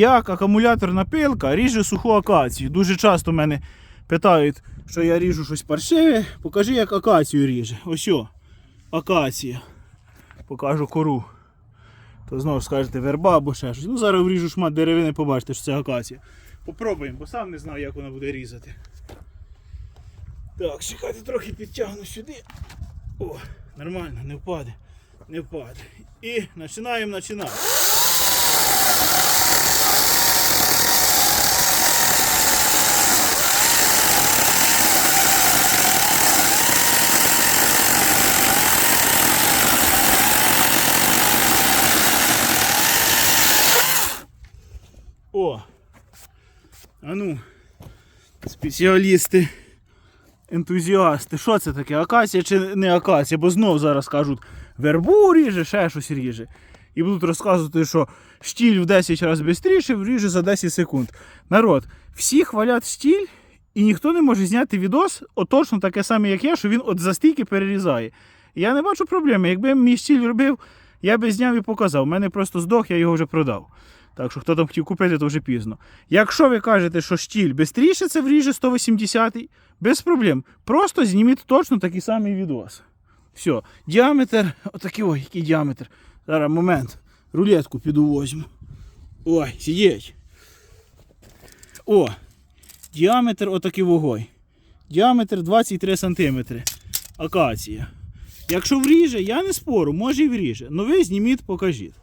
Як акумуляторна пилка ріже суху акацію. Дуже часто мене питають, що я ріжу щось паршиве. Покажи, як акацію ріже. Ось о, акація. Покажу кору. То знову скажете верба або ще щось. Ну зараз вріжу шмат деревини, побачите, що це акація. Попробуємо, бо сам не знаю, як вона буде різати. Так, чекайте, трохи підтягну сюди. О, нормально, не впаде. Не впаде. І починаємо починати. О! А ну, спеціалісти, ентузіасти. Що це таке? Акація чи не акація? Бо знов зараз кажуть, вербу ріже, ще щось ріже. І будуть розказувати, що штіль в 10 разів швидше ріже за 10 секунд. Народ, всі хвалять штіль, і ніхто не може зняти відос, от точно таке саме, як я, що він от за стільки перерізає. Я не бачу проблеми. Якби мій штіль робив, я би зняв і показав. У мене просто здох, я його вже продав. Так що хто там хотів купити, то вже пізно. Якщо ви кажете, що штіль швидше це вріже 180 без проблем. Просто зніміть точно такий самий відос. Все, діаметр, отакий ой, який діаметр. Зараз момент. Рулетку піду возьму. Ой, сидіть. О, діаметр отакий вогой. Діаметр 23 см. Акація. Якщо вріже, я не спору, може і вріже. Ну ви зніміть, покажіть.